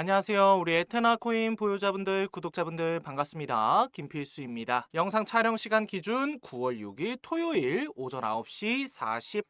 안녕하세요. 우리 에테나 코인 보유자분들, 구독자분들 반갑습니다. 김필수입니다. 영상 촬영 시간 기준 9월 6일 토요일 오전 9시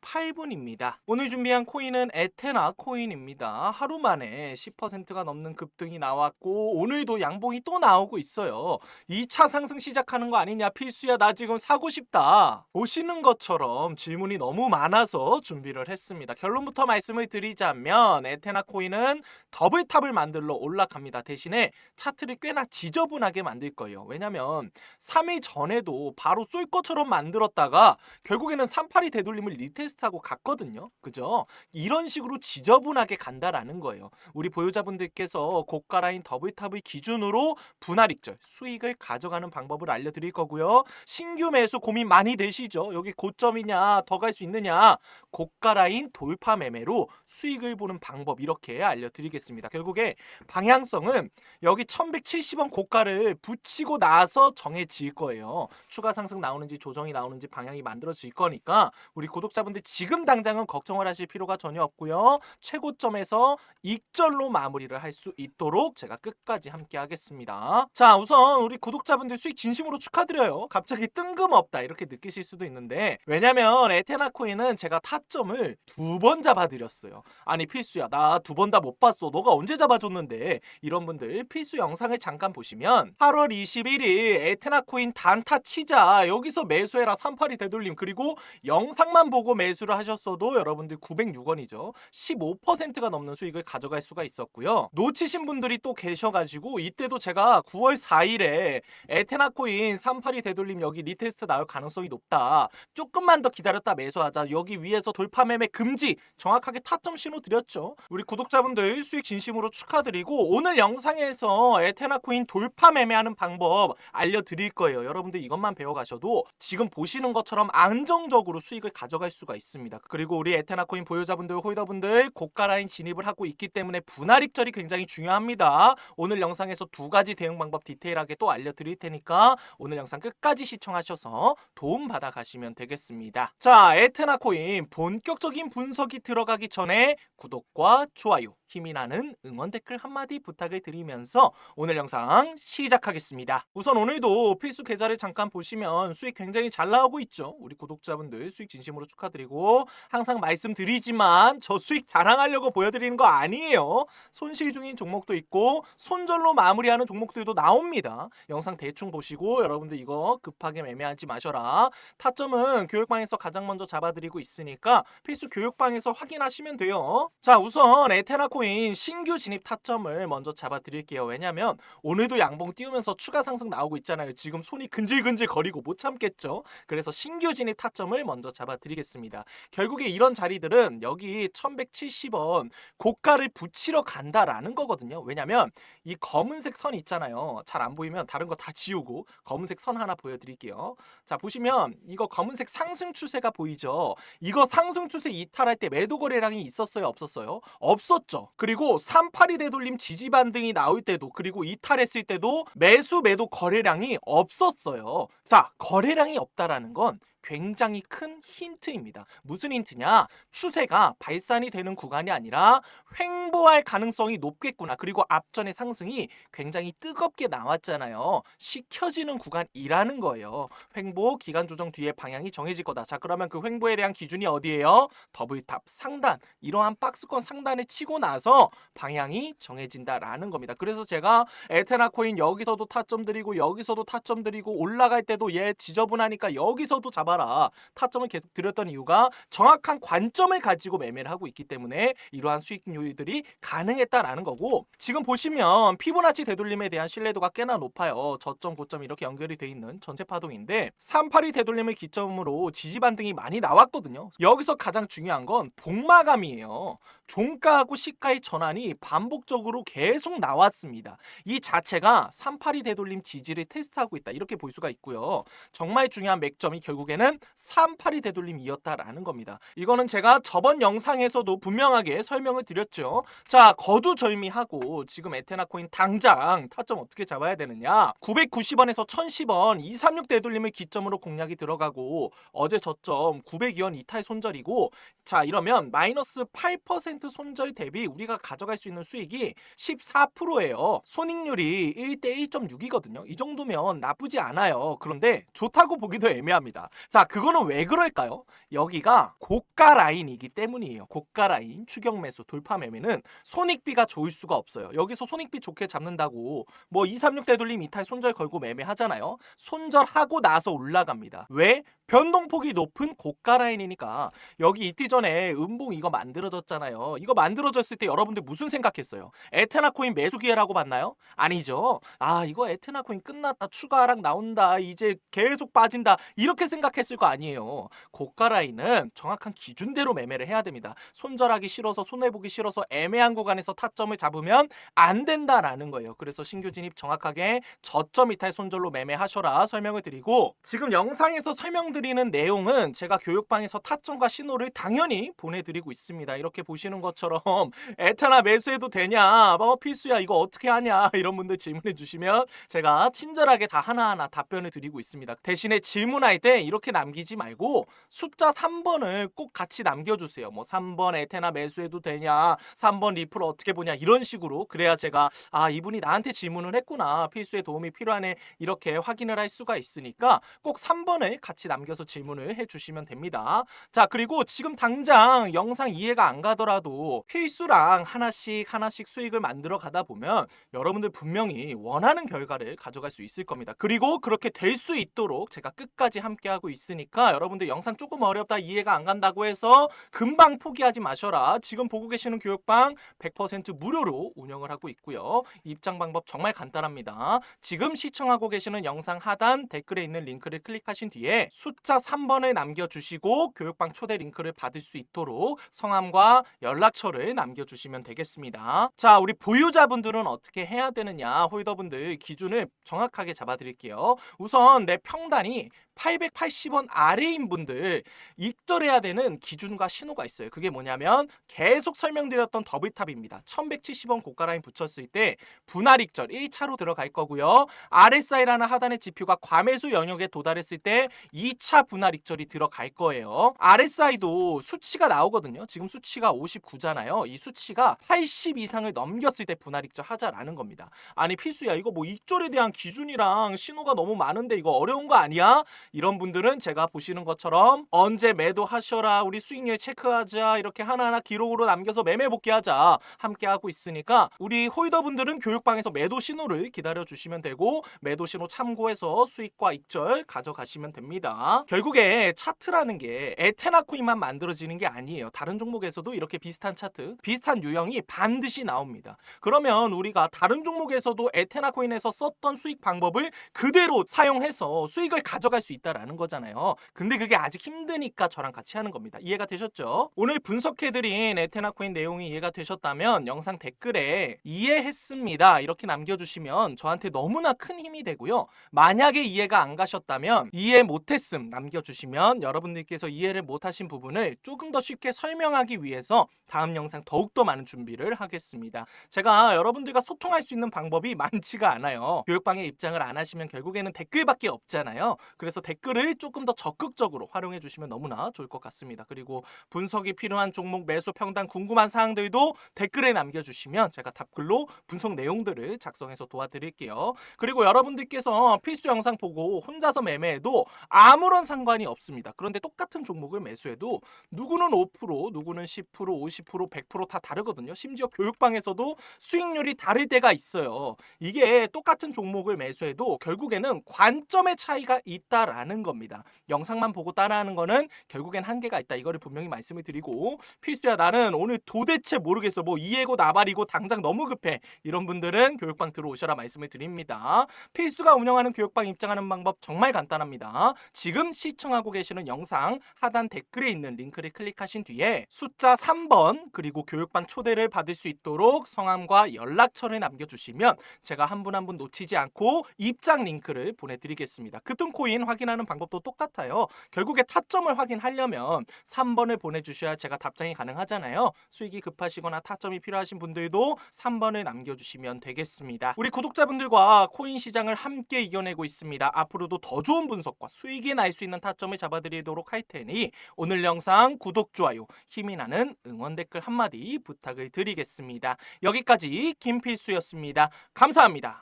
48분입니다. 오늘 준비한 코인은 에테나 코인입니다. 하루 만에 10%가 넘는 급등이 나왔고 오늘도 양봉이 또 나오고 있어요. 2차 상승 시작하는 거 아니냐? 필수야 나 지금 사고 싶다. 보시는 것처럼 질문이 너무 많아서 준비를 했습니다. 결론부터 말씀을 드리자면 에테나 코인은 더블탑을 만들 러 올라갑니다. 대신에 차트를 꽤나 지저분하게 만들 거예요. 왜냐면 3일 전에도 바로 쏠 것처럼 만들었다가 결국에는 38이 되돌림을 리테스트하고 갔거든요. 그죠? 이런 식으로 지저분하게 간다라는 거예요. 우리 보유자분들께서 고가 라인 더블탑을 기준으로 분할 익절 수익을 가져가는 방법을 알려드릴 거고요. 신규 매수 고민 많이 되시죠? 여기 고점이냐 더 갈 수 있느냐 고가 라인 돌파 매매로 수익을 보는 방법 이렇게 알려드리겠습니다. 결국에 방향성은 여기 1170원 고가를 붙이고 나서 정해질 거예요. 추가 상승 나오는지 조정이 나오는지 방향이 만들어질 거니까 우리 구독자분들 지금 당장은 걱정을 하실 필요가 전혀 없고요. 최고점에서 익절로 마무리를 할 수 있도록 제가 끝까지 함께 하겠습니다. 자, 우선 우리 구독자분들 수익 진심으로 축하드려요. 갑자기 뜬금없다 이렇게 느끼실 수도 있는데 왜냐면 에테나 코인은 제가 타점을 두 번 잡아드렸어요. 아니 필수야 나 두 번 다 못 봤어. 너가 언제 잡아 줬는데 이런 분들 필수 영상을 잠깐 보시면 8월 21일 에테나 코인 단타 치자 여기서 매수해라 38이 되돌림 그리고 영상만 보고 매수를 하셨어도 여러분들 906원이죠. 15%가 넘는 수익을 가져갈 수가 있었고요. 놓치신 분들이 또 계셔가지고 이때도 제가 9월 4일에 에테나 코인 38이 되돌림 여기 리테스트 나올 가능성이 높다. 조금만 더 기다렸다 매수하자. 여기 위에서 돌파 매매 금지 정확하게 타점 신호 드렸죠. 우리 구독자분들 수익 진심으로 축하 드리고 오늘 영상에서 에테나 코인 돌파 매매하는 방법 알려드릴 거예요. 여러분들 이것만 배워가셔도 지금 보시는 것처럼 안정적으로 수익을 가져갈 수가 있습니다. 그리고 우리 에테나 코인 보유자분들, 홀더분들 고가 라인 진입을 하고 있기 때문에 분할 익절이 굉장히 중요합니다. 오늘 영상에서 두 가지 대응 방법 디테일하게 또 알려드릴 테니까 오늘 영상 끝까지 시청하셔서 도움 받아 가시면 되겠습니다. 자, 에테나 코인 본격적인 분석이 들어가기 전에 구독과 좋아요, 힘이 나는 응원 댓글 한마디 부탁을 드리면서 오늘 영상 시작하겠습니다. 우선 오늘도 필수 계좌를 잠깐 보시면 수익 굉장히 잘 나오고 있죠. 우리 구독자분들 수익 진심으로 축하드리고 항상 말씀드리지만 저 수익 자랑하려고 보여드리는 거 아니에요. 손실 중인 종목도 있고 손절로 마무리하는 종목들도 나옵니다. 영상 대충 보시고 여러분들 이거 급하게 매매하지 마셔라. 타점은 교육방에서 가장 먼저 잡아드리고 있으니까 필수 교육방에서 확인하시면 돼요. 자 우선 에테나 코인 신규 진입 타점을 먼저 잡아드릴게요. 왜냐면 오늘도 양봉 띄우면서 추가 상승 나오고 있잖아요. 지금 손이 근질근질 거리고 못 참겠죠. 그래서 신규 진입 타점을 먼저 잡아드리겠습니다. 결국에 이런 자리들은 여기 1170원 고가를 붙이러 간다라는 거거든요. 왜냐면 이 검은색 선 있잖아요. 잘 안 보이면 다른 거 다 지우고 검은색 선 하나 보여드릴게요. 자 보시면 이거 검은색 상승 추세가 보이죠. 이거 상승 추세 이탈할 때 매도 거래량이 있었어요, 없었어요? 없었죠. 그리고 38이 되돌림 지지 반등이 나올 때도 그리고 이탈했을 때도 매수 매도 거래량이 없었어요. 자, 거래량이 없다라는 건 굉장히 큰 힌트입니다. 무슨 힌트냐? 추세가 발산이 되는 구간이 아니라 횡보할 가능성이 높겠구나. 그리고 앞전의 상승이 굉장히 뜨겁게 나왔잖아요. 식혀지는 구간이라는 거예요. 횡보 기간 조정 뒤에 방향이 정해질 거다. 자, 그러면 그 횡보에 대한 기준이 어디예요? 더블탑 상단. 이러한 박스권 상단에 치고 나서 방향이 정해진다라는 겁니다. 그래서 제가 에테나 코인 여기서도 타점 드리고 여기서도 타점 드리고 올라갈 때도 얘 지저분하니까 여기서도 잡아 라. 타점을 계속 드렸던 이유가 정확한 관점을 가지고 매매를 하고 있기 때문에 이러한 수익률들이 가능했다라는 거고 지금 보시면 피보나치 되돌림에 대한 신뢰도가 꽤나 높아요. 저점 고점 이렇게 연결이 돼 있는 전체 파동인데 382 되돌림을 기점으로 지지 반등이 많이 나왔거든요. 여기서 가장 중요한 건 복마감이에요. 종가하고 시가의 전환이 반복적으로 계속 나왔습니다. 이 자체가 382 되돌림 지지를 테스트하고 있다. 이렇게 볼 수가 있고요. 정말 중요한 맥점이 결국에는 결국에는 38이 되돌림이었다라는 겁니다. 이거는 제가 저번 영상에서도 분명하게 설명을 드렸죠. 자, 거두절미하고 지금 에테나 코인 당장 타점 어떻게 잡아야 되느냐? 990원에서 1010원 236 되돌림을 기점으로 공략이 들어가고 어제 저점 902원 이탈 손절이고 자, 이러면 마이너스 8% 손절 대비 우리가 가져갈 수 있는 수익이 14%예요. 손익률이 1대 1.6이거든요. 이 정도면 나쁘지 않아요. 그런데 좋다고 보기도 애매합니다. 자, 그거는 왜 그럴까요? 여기가 고가 라인이기 때문이에요. 고가 라인 추격 매수 돌파 매매는 손익비가 좋을 수가 없어요. 여기서 손익비 좋게 잡는다고 뭐 236 되돌림 이탈 손절 걸고 매매하잖아요. 손절하고 나서 올라갑니다. 왜? 변동폭이 높은 고가 라인이니까 여기 이틀 전에 음봉 이거 만들어졌잖아요. 이거 만들어졌을 때 여러분들 무슨 생각했어요? 에테나 코인 매수 기회라고 봤나요? 아니죠. 아 이거 에테나 코인 끝났다 추가 하락 나온다 이제 계속 빠진다 이렇게 생각했을 거 아니에요. 고가 라인은 정확한 기준대로 매매를 해야 됩니다. 손절하기 싫어서 손해 보기 싫어서 애매한 구간에서 타점을 잡으면 안 된다라는 거예요. 그래서 신규 진입 정확하게 저점 이탈 손절로 매매하셔라 설명을 드리고 지금 영상에서 설명드 리는 내용은 제가 교육방에서 타점과 신호를 당연히 보내드리고 있습니다. 이렇게 보시는 것처럼 에타나 매수해도 되냐? 뭐 필수야 이거 어떻게 하냐? 이런 분들 질문해 주시면 제가 친절하게 다 하나하나 답변을 드리고 있습니다. 대신에 질문할 때 이렇게 남기지 말고 숫자 3번을 꼭 같이 남겨주세요. 뭐 3번 에테나 매수해도 되냐? 3번 리플 어떻게 보냐? 이런 식으로 그래야 제가 아 이분이 나한테 질문을 했구나. 필수에 도움이 필요하네. 이렇게 확인을 할 수가 있으니까 꼭 3번을 같이 남겨 서 질문을 해주시면 됩니다. 자 그리고 지금 당장 영상 이해가 안 가더라도 필수랑 하나씩 하나씩 수익을 만들어 가다 보면 여러분들 분명히 원하는 결과를 가져갈 수 있을 겁니다. 그리고 그렇게 될 수 있도록 제가 끝까지 함께하고 있으니까 여러분들 영상 조금 어렵다 이해가 안 간다고 해서 금방 포기하지 마셔라. 지금 보고 계시는 교육방 100% 무료로 운영을 하고 있고요. 입장 방법 정말 간단합니다. 지금 시청하고 계시는 영상 하단 댓글에 있는 링크를 클릭하신 뒤에 숫자 3번을 남겨주시고 교육방 초대 링크를 받을 수 있도록 성함과 연락처를 남겨주시면 되겠습니다. 자, 우리 보유자분들은 어떻게 해야 되느냐 홀더분들 기준을 정확하게 잡아드릴게요. 우선 내 평단이 880원 아래인 분들 익절해야 되는 기준과 신호가 있어요. 그게 뭐냐면 계속 설명드렸던 더블탑입니다. 1170원 고가 라인 붙였을 때 분할 익절 1차로 들어갈 거고요. RSI라는 하단의 지표가 과매수 영역에 도달했을 때 2차 분할 익절이 들어갈 거예요. RSI도 수치가 나오거든요. 지금 수치가 59잖아요. 이 수치가 80 이상을 넘겼을 때 분할 익절 하자라는 겁니다. 아니 필수야 이거 뭐 익절에 대한 기준이랑 신호가 너무 많은데 이거 어려운 거 아니야? 이런 분들은 제가 보시는 것처럼 언제 매도하셔라 우리 수익률 체크하자 이렇게 하나하나 기록으로 남겨서 매매 복귀하자 함께 하고 있으니까 우리 홀더분들은 교육방에서 매도 신호를 기다려 주시면 되고 매도 신호 참고해서 수익과 익절 가져가시면 됩니다. 결국에 차트라는 게 에테나 코인만 만들어지는 게 아니에요. 다른 종목에서도 이렇게 비슷한 차트, 비슷한 유형이 반드시 나옵니다. 그러면 우리가 다른 종목에서도 에테나 코인에서 썼던 수익 방법을 그대로 사용해서 수익을 가져갈 수 있다라는 거잖아요. 근데 그게 아직 힘드니까 저랑 같이 하는 겁니다. 이해가 되셨죠? 오늘 분석해드린 에테나 코인 내용이 이해가 되셨다면 영상 댓글에 이해했습니다. 이렇게 남겨주시면 저한테 너무나 큰 힘이 되고요. 만약에 이해가 안 가셨다면 이해 못했음 남겨주시면 여러분들께서 이해를 못하신 부분을 조금 더 쉽게 설명하기 위해서 다음 영상 더욱더 많은 준비를 하겠습니다. 제가 여러분들과 소통할 수 있는 방법이 많지가 않아요. 교육방에 입장을 안 하시면 결국에는 댓글밖에 없잖아요. 그래서 댓글을 조금 더 적극적으로 활용해 주시면 너무나 좋을 것 같습니다. 그리고 분석이 필요한 종목 매수 평단 궁금한 사항들도 댓글에 남겨주시면 제가 답글로 분석 내용들을 작성해서 도와드릴게요. 그리고 여러분들께서 필수 영상 보고 혼자서 매매해도 아무 런 상관이 없습니다. 그런데 똑같은 종목을 매수해도 누구는 5%, 누구는 10%, 50%, 100%다 다르거든요. 심지어 교육방에서도 수익률이 다를 때가 있어요. 이게 똑같은 종목을 매수해도 결국에는 관점의 차이가 있다라는 겁니다. 영상만 보고 따라하는 거는 결국엔 한계가 있다. 이거를 분명히 말씀을 드리고 필수야 나는 오늘 도대체 모르겠어. 뭐 이해고 나발이고 당장 너무 급해. 이런 분들은 교육방 들어오셔라 말씀을 드립니다. 필수가 운영하는 교육방 입장하는 방법 정말 간단합니다. 지금 지금 시청하고 계시는 영상 하단 댓글에 있는 링크를 클릭하신 뒤에 숫자 3번 그리고 교육반 초대를 받을 수 있도록 성함과 연락처를 남겨주시면 제가 한분 한 분 놓치지 않고 입장 링크를 보내드리겠습니다. 급등코인 확인하는 방법도 똑같아요. 결국에 타점을 확인하려면 3번을 보내주셔야 제가 답장이 가능하잖아요. 수익이 급하시거나 타점이 필요하신 분들도 3번을 남겨주시면 되겠습니다. 우리 구독자분들과 코인 시장을 함께 이겨내고 있습니다. 앞으로도 더 좋은 분석과 수익이 날수 있는 타점을 잡아드리도록 할 테니 오늘 영상 구독, 좋아요, 힘이 나는 응원 댓글 한마디 부탁을 드리겠습니다. 여기까지 김필수였습니다. 감사합니다.